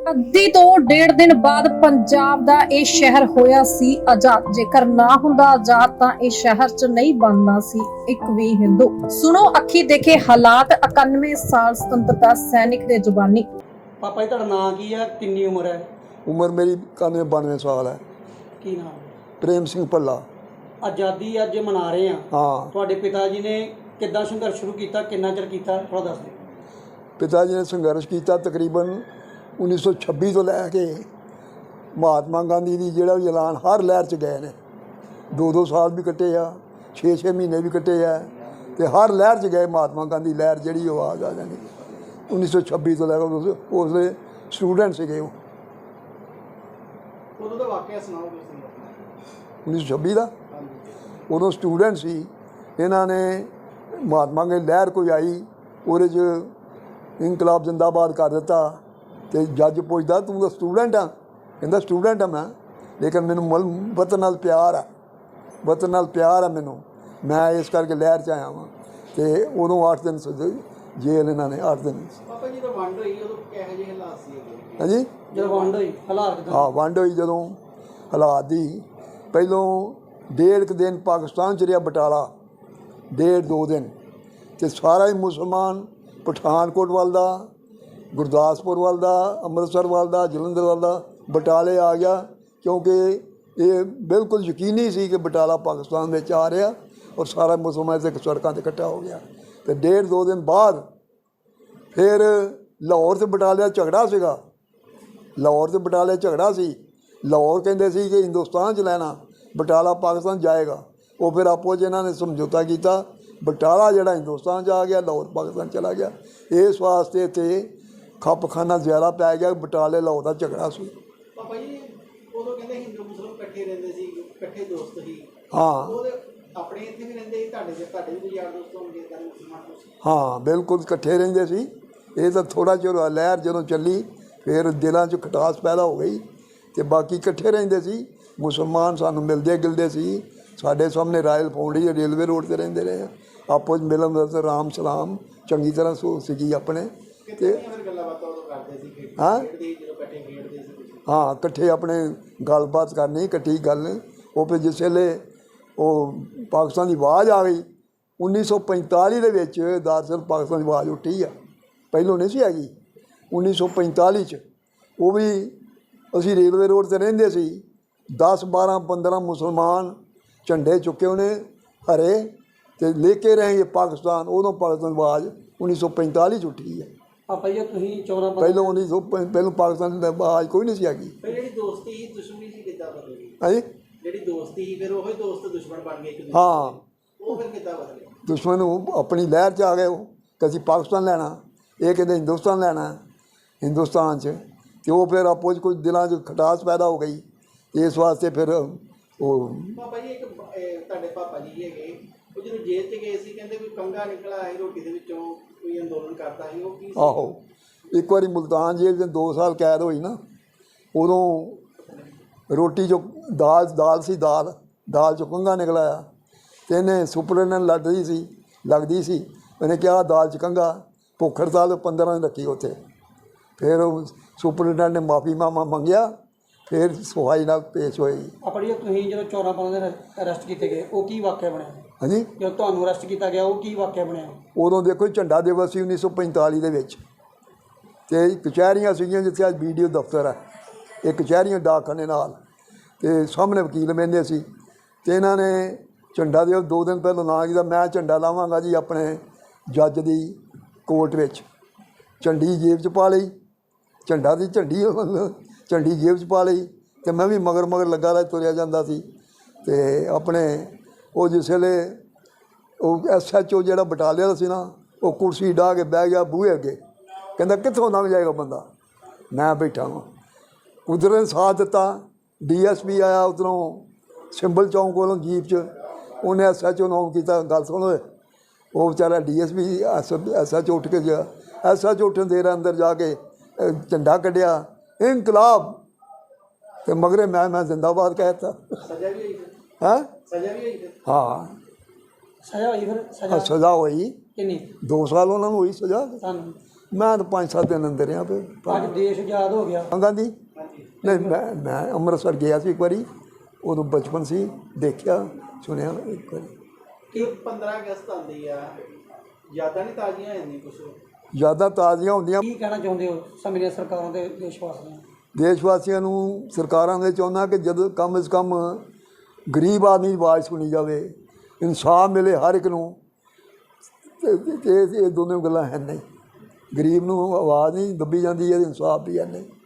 ਅੱਧੀ ਤੋਂ ਡੇਢ ਦਿਨ ਬਾਅਦ ਪੰਜਾਬ ਦਾ ਇਹ ਸ਼ਹਿਰ ਹੋਇਆ ਸੀ ਆਜ਼ਾਦ। ਜੇਕਰ ਨਾ ਹੁੰਦਾ ਆਜ਼ਾਦ ਤਾਂ ਇਹ ਸ਼ਹਿਰ 'ਚ ਨਹੀਂ ਬਣਨਾ ਸੀ ਇੱਕ ਵੀ ਹਿੰਦੂ। ਸੁਣੋ ਅੱਖੀ ਦੇਖੇ ਹਾਲਾਤ 91 ਸਾਲ ਸੁਤੰਤਰਤਾ ਸੈਨਿਕ ਦੇ ਜ਼ੁਬਾਨੀ ਪਾਪਾ ਜੀ ਤੁਹਾਡਾ ਨਾਂ ਕੀ ਹੈ ਕਿੰਨੀ ਉਮਰ ਹੈ? ਉਮਰ ਮੇਰੀ 91 92 ਸਾਲ ਹੈ। ਕੀ ਨਾਮ ਪ੍ਰੇਮ ਸਿੰਘ ਭੱਲਾ। ਆਜ਼ਾਦੀ ਅੱਜ ਮਨਾ ਰਹੇ ਆ। ਹਾਂ। ਤੁਹਾਡੇ ਪਿਤਾ ਜੀ ਨੇ ਕਿੱਦਾਂ ਸੰਘਰਸ਼ ਸ਼ੁਰੂ ਕੀਤਾ? ਕਿੰਨਾ ਚਿਰ ਕੀਤਾ? ਥੋੜਾ ਦੱਸ ਦਿਓ। ਪਿਤਾ ਜੀ ਨੇ ਸੰਘਰਸ਼ ਕੀਤਾ ਤਕਰੀਬਨ 1926 ਤੋਂ ਲੈ ਕੇ ਮਹਾਤਮਾ ਗਾਂਧੀ ਦੀ ਜਿਹੜਾ ਵੀ ਐਲਾਨ ਹਰ ਲਹਿਰ 'ਚ ਗਏ ਨੇ। ਦੋ ਦੋ ਸਾਲ ਵੀ ਕੱਟੇ ਆ 6-6 ਮਹੀਨੇ ਵੀ ਕੱਟੇ ਆ ਤੇ ਹਰ ਲਹਿਰ 'ਚ ਗਏ ਮਹਾਤਮਾ ਗਾਂਧੀ ਲਹਿਰ ਜਿਹੜੀ ਉਹ ਆ ਜਾਣੀ। 1926 ਤੋਂ ਲੈ ਕੇ ਉਸ ਉਸਦੇ ਸਟੂਡੈਂਟ ਸੀਗੇ ਉਹ। ਉਦੋਂ ਦਾ ਵਾਕਿਆ ਸੁਣਾਓ ਤੁਸੀਂ 1926 ਦਾ? ਉਦੋਂ ਸਟੂਡੈਂਟ ਸੀ। ਇਹਨਾਂ ਨੇ ਮਹਾਤਮਾ ਗਾਂਧੀ ਲਹਿਰ ਕੋਈ ਆਈ ਉਹਦੇ 'ਚ ਇਨਕਲਾਬ ਜਿੰਦਾਬਾਦ ਕਰ ਦਿੱਤਾ। ਤੇ ਜੱਜ ਪੁੱਛਦਾ ਤੂੰ ਤਾਂ ਸਟੂਡੈਂਟ ਆ? ਕਹਿੰਦਾ ਸਟੂਡੈਂਟ ਆ ਮੈਂ। ਲੇਕਿਨ ਮੈਨੂੰ ਮਲ ਵਤਨ ਨਾਲ ਪਿਆਰ ਆ। ਵਤਨ ਨਾਲ ਪਿਆਰ ਆ ਮੈਨੂੰ। ਮੈਂ ਇਸ ਕਰਕੇ ਲਹਿਰ 'ਚ ਆਇਆ ਵਾਂ ਤੇ ਉਦੋਂ 8 ਦਿਨ ਜੇਲ੍ਹ ਇਹਨਾਂ ਨੇ 8 ਦਿਨ। ਪਾਪਾ ਜੀ ਦਾ ਵੰਡ ਹੋਈ ਉਦੋਂ ਕਿਹੋ ਜਿਹੇ ਹਾਲਾਤ ਸੀ? ਹਾਂਜੀ? ਜਦੋਂ ਵੰਡ ਹੋਈ ਹਾਲਾਤ ਹਾਂ ਵੰਡ ਹੋਈ ਜਦੋਂ ਹਾਲਾਤ ਦੀ। ਪਹਿਲੋਂ ਡੇਢ ਕੁ ਦਿਨ ਪਾਕਿਸਤਾਨ ਚ ਰਿਹਾ ਬਟਾਲਾ। ਡੇਢ ਦੋ ਦਿਨ। ਤੇ ਸਾਰਾ ਹੀ ਮੁਸਲਮਾਨ ਪਠਾਨਕੋਟ ਵੱਲ ਦਾ ਗੁਰਦਾਸਪੁਰ ਵੱਲ ਦਾ, ਅੰਮ੍ਰਿਤਸਰ ਵੱਲ ਦਾ, ਜਲੰਧਰ ਵੱਲ ਦਾ, ਬਟਾਲੇ ਆ ਗਿਆ, ਕਿਉਂਕਿ ਇਹ ਬਿਲਕੁਲ ਯਕੀਨੀ ਸੀ ਕਿ ਬਟਾਲਾ ਪਾਕਿਸਤਾਨ ਵਿੱਚ ਆ ਰਿਹਾ ਔਰ ਸਾਰਾ ਮੁਸਲਮਾਨ ਇੱਥੇ ਸੜਕਾਂ ਤੇ ਇਕੱਠਾ ਹੋ ਗਿਆ। ਤੇ ਡੇਢ ਦੋ ਦਿਨ ਬਾਅਦ ਫਿਰ ਲਾਹੌਰ ਤੇ ਬਟਾਲੇ ਦਾ ਝਗੜਾ ਸੀਗਾ। ਲਾਹੌਰ ਤੇ ਬਟਾਲੇ ਝਗੜਾ ਸੀ। ਲਾਹੌਰ ਕਹਿੰਦੇ ਸੀ ਕਿ ਹਿੰਦੁਸਤਾਨ ਚ ਲੈਣਾ, ਬਟਾਲਾ ਪਾਕਿਸਤਾਨ ਜਾਏਗਾ। ਉਹ ਫਿਰ ਆਪੋ 'ਚ ਇਹਨਾਂ ਨੇ ਸਮਝੌਤਾ ਕੀਤਾ। ਬਟਾਲਾ ਜਿਹੜਾ ਹਿੰਦੁਸਤਾਨ ਚ ਆ ਗਿਆ, ਲਾਹੌਰ ਪਾਕਿਸਤਾਨ ਚਲਾ ਗਿਆ। ਇਸ ਵਾਸਤੇ ਤੇ ਖੱਪਖਾਨਾ ਜ਼ਿਆਦਾ ਪੈ ਗਿਆ ਬਟਾਲੇ ਲਾਹੌਰ ਦਾ ਝਗੜਾ ਸੀ। ਪਾਪਾ ਜੀ ਉਦੋਂ ਕਹਿੰਦੇ ਹਿੰਦੂ ਮੁਸਲਮਾਨ ਇਕੱਠੇ ਰਹਿੰਦੇ ਸੀ ਇਕੱਠੇ ਦੋਸਤ ਸੀ। ਹਾਂ। ਉਹਦੇ ਆਪਣੇ ਇੱਥੇ ਵੀ ਰਹਿੰਦੇ ਸੀ ਤੁਹਾਡੇ ਦੇ ਤੁਹਾਡੇ ਵੀ ਕੋਈ ਯਾਰ ਦੋਸਤ ਹੋਣਗੇ ਤਾਂ ਮੁਸਲਮਾਨ ਤੁਸੀਂ ਹਾਂ ਬਿਲਕੁਲ ਇਕੱਠੇ ਰਹਿੰਦੇ ਸੀ। ਇਹ ਤਾਂ ਥੋੜਾ ਚਿਰ ਹੋਇਆ, ਲਹਿਰ ਜਦੋਂ ਚੱਲੀ ਫਿਰ ਦਿਲਾਂ 'ਚ ਖਟਾਸ ਪੈਦਾ ਹੋ ਗਈ ਤੇ ਬਾਕੀ ਇਕੱਠੇ ਰਹਿੰਦੇ ਸੀ। ਮੁਸਲਮਾਨ ਸਾਨੂੰ ਮਿਲਦੇ ਗਿਲਦੇ ਸੀ। ਸਾਡੇ ਸਾਹਮਣੇ ਰਾਇਲ ਪੌਂਡੀ ਰੇਲਵੇ ਰੋਡ ਤੇ ਰਹਿੰਦੇ ਰਹੇ ਆਪੋ 'ਚ ਮਿਲਣ ਦਾ ਰਾਮ ਸਲਾਮ ਚੰਗੀ ਤਰ੍ਹਾਂ ਸੋ ਸੀਗੀ ਆਪਣੇ। ਤੇ ਹਾਂ? ਇਕੱਠੇ ਹਾਂ, ਇਕੱਠੇ ਆਪਣੇ ਗੱਲਬਾਤ ਕਰਨੀ, ਇਕੱਠੀ ਗੱਲ। ਉਹ ਫਿਰ ਜਿਸ ਵੇਲੇ ਉਹ ਪਾਕਿਸਤਾਨ ਦੀ ਆਵਾਜ਼ ਆ ਗਈ 1945 ਦੇ ਵਿੱਚ ਦਰਅਸਲ ਪਾਕਿਸਤਾਨ ਦੀ ਆਵਾਜ਼ ਉੱਠੀ ਆ। ਪਹਿਲੋਂ ਨਹੀਂ ਸੀ ਹੈਗੀ 1945 ਚ। ਉਹ ਵੀ ਅਸੀਂ ਰੇਲਵੇ ਰੋਡ ਤੇ ਰਹਿੰਦੇ ਸੀ 10 12 15 ਮੁਸਲਮਾਨ ਝੰਡੇ ਚੁੱਕੇ ਉਹਨੇ ਹਰੇ ਤੇ ਲੈ ਕੇ ਰਹੇਗੇ ਪਾਕਿਸਤਾਨ, ਉਦੋਂ ਪਾਕਿਸਤਾਨ ਦੀ ਆਵਾਜ਼ 1945 ਚ ਉੱਠੀ ਹੈ ਪਾਪਾ ਜੀ ਤੁਸੀਂ 14 ਪਹਿਲੋਂ 1900 ਪਹਿਲੋਂ ਪਾਕਿਸਤਾਨ ਦੀ ਆਵਾਜ਼ ਕੋਈ ਨਹੀਂ ਸੀ ਹੈਗੀ। ਫਿਰ ਜਿਹੜੀ ਦੋਸਤੀ ਸੀ ਦੁਸ਼ਮਣੀ ਸੀ ਕਿੱਦਾਂ ਬਦਲੀ ਹਾਂਜੀ? ਜਿਹੜੀ ਦੋਸਤੀ ਸੀ ਫਿਰ ਉਹੀ ਦੋਸਤ ਦੁਸ਼ਮਣ ਬਣ ਗਏ ਇੱਕ ਦੂਜੇ ਹਾਂ। ਦੇ। ਉਹ ਫਿਰ ਕਿੱਦਾਂ ਬਦਲੇ ਦੁਸ਼ਮਣ ਉਹ ਆਪਣੀ ਲਹਿਰ 'ਚ ਆ ਗਏ ਉਹ ਕਿ ਅਸੀਂ ਪਾਕਿਸਤਾਨ ਲੈਣਾ ਇਹ ਕਹਿੰਦੇ ਹਿੰਦੁਸਤਾਨ ਲੈਣਾ ਹਿੰਦੁਸਤਾਨ 'ਚ। ਤੇ ਉਹ ਫਿਰ ਆਪੋ 'ਚ ਕੋਈ ਦਿਲਾਂ 'ਚ ਖਟਾਸ ਪੈਦਾ ਹੋ ਗਈ। ਇਸ ਵਾਸਤੇ ਫਿਰ ਉਹ ਪਾਪਾ ਜੀ ਇੱਕ ਬ- ਇਹ ਤੁਹਾਡੇ ਪਾਪਾ ਜੀ ਹੈਗੇ ਉਹ ਜਦੋਂ ਜੇਲ੍ਹ 'ਚ ਗਏ ਸੀ ਕਹਿੰਦੇ ਕੋਈ ਕੰਗਾ ਨਿਕਲਾ ਆਈ ਰੋਟੀ ਦੇ ਵਿੱਚੋਂ। ਕੋਈ ਅੰਦੋਲਨ ਕਰਦਾ ਸੀ, ਉਹ ਕੀ ਸੀ? ਆਹੋ, ਇੱਕ ਵਾਰੀ ਮੁਲਤਾਨ ਜੇਲ੍ਹ ਦੇ 2 ਸਾਲ ਕੈਦ ਹੋਈ ਨਾ, ਉਦੋਂ ਰੋਟੀ ਜੋ ਦਾਲ ਦਾਲ ਸੀ ਦਾਲ ਦਾਲ ਚੋਂ ਕੰਗਾ ਨਿਕਲ ਆਇਆ, ਤੇ ਇਹਨੇ ਸੁਪਰਡੈਂਟ ਲੜਦੀ ਸੀ, ਲੱਗਦੀ ਸੀ ਉਹਨੇ ਕਿਹਾ ਦਾਲ ਚ ਕੰਗਾ ਭੁੱਖ ਹੜਤਾਲ 15 ਦਿਨ ਰੱਖੀ ਉੱਥੇ, ਫਿਰ ਉਹ ਸੁਪਰਡੈਂਟ ਨੇ ਮਾਫੀ ਮਾਮਾ ਮੰਗਿਆ ਫਿਰ ਸਫ਼ਾਈ ਨਾਲ ਪੇਸ਼ ਪਾਪਾ ਜੀ। ਤੁਸੀਂ ਜਦੋਂ 14 ਬੰਦੇ ਦੇ ਅਰੈਸਟ ਕੀਤੇ ਗਏ ਉਹ ਕੀ ਵਾਕਿਆ ਬਣਿਆ ਹਾਂਜੀ? ਜਦੋਂ ਤੁਹਾਨੂੰ ਅਰੈਸਟ ਕੀਤਾ ਗਿਆ ਉਹ ਕੀ ਵਾਕਿਆ ਬਣਿਆ? ਉਦੋਂ ਦੇਖੋ ਝੰਡਾ ਦਿਵਸ ਸੀ 1945 ਦੇ ਵਿੱਚ। ਤੇ ਕਚਹਿਰੀਆਂ ਸੀਗੀਆਂ ਜਿੱਥੇ ਅੱਜ ਵੀਡੀਓ ਦਫ਼ਤਰ ਹੈ ਇਹ ਕਚਹਿਰੀਆਂ ਡਾਕਖਾਨੇ ਨਾਲ। ਤੇ ਸਾਹਮਣੇ ਵਕੀਲ ਬਹਿੰਦੇ ਸੀ। ਤੇ ਇਹਨਾਂ ਨੇ ਝੰਡਾ ਦਿਵਸ ਦੋ ਦਿਨ ਪਹਿਲਾਂ ਨਾਂ ਕੀਤਾ ਮੈਂ ਝੰਡਾ ਲਾਵਾਂਗਾ ਜੀ ਆਪਣੇ ਜੱਜ ਦੀ ਕੋਰਟ ਵਿੱਚ। ਝੰਡੀ ਜੇਬ 'ਚ ਪਾ ਲਈ। ਝੰਡਾ ਦੀ ਝੰਡੀ ਝੰਡੀ ਜੇਬ 'ਚ ਪਾ ਲਈ ਤੇ ਮੈਂ ਵੀ ਮਗਰ ਮਗਰ ਲੱਗਾ ਦਾ ਤੁਰਿਆ ਜਾਂਦਾ ਸੀ ਤੇ ਆਪਣੇ ਉਹ ਜਿਸ ਵੇਲੇ ਉਹ ਐਸਐਚਓ ਜਿਹੜਾ ਬਟਾਲੀਆ ਦਾ ਸੀ ਨਾ, ਉਹ ਕੁਰਸੀ ਢਾ ਕੇ ਬਹਿ ਗਿਆ ਬੂਹੇ ਅੱਗੇ। ਕਹਿੰਦਾ, ਕਿੱਥੋਂ ਲੰਘ ਜਾਏਗਾ ਬੰਦਾ? ਮੈਂ ਬੈਠਾ ਹਾਂ ਕੁਦਰਤ ਨੇ ਸਾਥ ਦਿੱਤਾ। ਡੀਐਸਪੀ ਆਇਆ ਉਧਰੋਂ ਸਿੰਬਲ ਚੌਂਕ ਕੋਲੋਂ ਜੀਪ 'ਚ। ਉਹਨੇ ਐਸਐਚਓ ਨੂੰ ਕੀਤਾ, ਗੱਲ ਸੁਣੋ ਉਹ ਵਿਚਾਰਾ ਡੀਐਸਪੀ ਐਸਐਚਓ ਉੱਠ ਕੇ ਗਿਆ। ਐਸਐਚਓ ਉੱਠਣ ਦੇਰ ਅੰਦਰ ਜਾ ਕੇ ਝੰਡਾ ਕੱਢਿਆ। ਇਨਕਲਾਬ। ਤੇ ਮਗਰੇ ਮੈਂ ਮੈਂ ਜ਼ਿੰਦਾਬਾਦ ਕਹਿਤਾ ਸਜ਼ਾ ਵੀ ਹੋਈ ਫਿਰ? ਹੈ? ਸਜ਼ਾ ਵੀ ਹੋਈ ਫਿਰ? ਹਾਂ। ਸਜ਼ਾ ਹੋਈ ਫਿਰ? ਸਜ਼ਾ ਹੋਈ। ਕਿੰਨੀ? 2 ਸਾਲ ਉਹਨਾਂ ਨੂੰ ਹੋਈ ਸਜ਼ਾ। ਮੈਂ ਤਾਂ ਪੰਜ ਸੱਤ ਦਿਨ ਅੰਦਰ ਆ ਫਿਰ। ਅੱਜ ਦੇਸ਼ ਆਜ਼ਾਦ ਹੋ ਗਿਆ। ਦੀ? ਹਾਂਜੀ। ਨਹੀਂ ਮੈਂ ਮੈਂ ਅੰਮ੍ਰਿਤਸਰ ਗਿਆ ਸੀ ਇੱਕ ਵਾਰੀ। ਉਦੋਂ ਬਚਪਨ ਸੀ ਦੇਖਿਆ ਸੁਣਿਆ ਇੱਕ ਵਾਰੀ। ਕਿ 15 ਅਗਸਤ ਆਉਂਦੀ ਆ। ਯਾਦਾਂ ਨਹੀਂ ਤਾਜ਼ੀਆਂ ਹੋ ਜਾਂਦੀਆਂ ਕੁਝ ਯਾਦਾਂ ਤਾਜ਼ੀਆਂ ਹੁੰਦੀਆਂ। ਕੀ ਕਹਿਣਾ ਚਾਹੁੰਦੇ ਹੋ ਸਮੇਂ ਸਰਕਾਰਾਂ ਦੇ ਦੇਸ਼ ਵਾਸੀਆਂ ਨੂੰ? ਦੇਸ਼ ਵਾਸੀਆਂ ਨੂੰ ਸਰਕਾਰਾਂ ਦੇ ਚਾਹੁੰਦਾ ਕਿ ਜਦੋਂ ਕਮ ਸੇ ਕਮ ਗਰੀਬ ਆਦਮੀ ਦੀ ਆਵਾਜ਼ ਸੁਣੀ ਜਾਵੇ ਇਨਸਾਫ ਮਿਲੇ ਹਰ ਇੱਕ ਨੂੰ। ਤੇ ਇਹ ਦੋਨੋਂ ਗੱਲਾਂ ਹੈ ਨਹੀਂ। ਗਰੀਬ ਨੂੰ ਆਵਾਜ਼ ਨਹੀਂ ਦੱਬੀ ਜਾਂਦੀ ਹੈ ਇਨਸਾਫ ਵੀ ਹੈ ਨਹੀਂ।